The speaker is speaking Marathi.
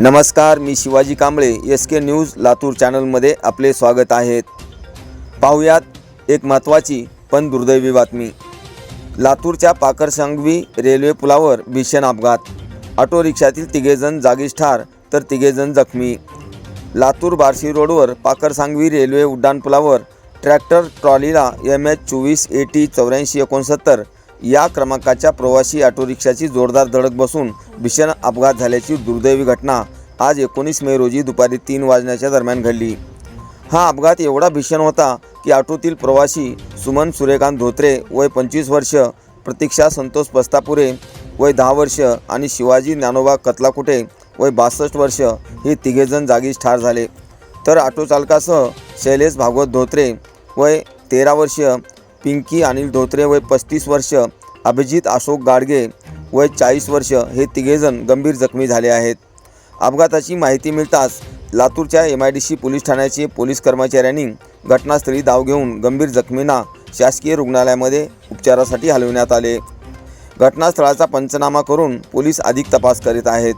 नमस्कार मी Shivaji Kamble S K news Latur चॅनलमध्ये आपले स्वागत आहेत पाहुयात एक महत्त्वाची पण दुर्दैवी बातमी. लातूरच्या पाकरसांगवी रेल्वे पुलावर भीषण अपघात. ऑटो रिक्षातील तिघेजण जागीच ठार तर तिघेजण जखमी. लातूर बार्शी रोडवर पाकरसांगवी रेल्वे उड्डाणपुलावर ट्रॅक्टर ट्रॉलीला एम एच चोवीस ए टी चौऱ्याऐंशी एकोणसत्तर या क्रमांकाच्या प्रवासी ऑटो रिक्षाची जोरदार धडक बसून भीषण अपघात झाल्याची दुर्दैवी घटना आज एकोणीस मे रोजी दुपारी तीन वाजण्याच्या दरम्यान घडली. हा अपघात एवढा भीषण होता की ऑटोतील प्रवासी सुमन सूर्यकांत धोत्रे वय पंचवीस वर्ष प्रतीक्षा संतोष पस्तापुरे वय दहा वर्ष आणि शिवाजी ज्ञानोबा कतलाकुटे वय बासष्ट वर्ष हे तिघेजण जागीच ठार झाले. तर ऑटो चालकासह शैलेश भागवत धोत्रे वय तेरा वर्ष पिंकी अनिल धोत्रे वय पस्तीस वर्ष अभिजित अशोक गाडगे वय चाळीस वर्ष हे तिघेजण गंभीर जखमी झाले आहेत. अपघाताची माहिती मिळताच लातूरच्या M I D C police ठाण्याचे पोलीस कर्मचाऱ्यांनी घटनास्थळी धाव घेऊन गंभीर जखमींना शासकीय रुग्णालयामध्ये उपचारासाठी हलविण्यात आले. घटनास्थळाचा पंचनामा करून पोलीस अधिक तपास करीत आहेत.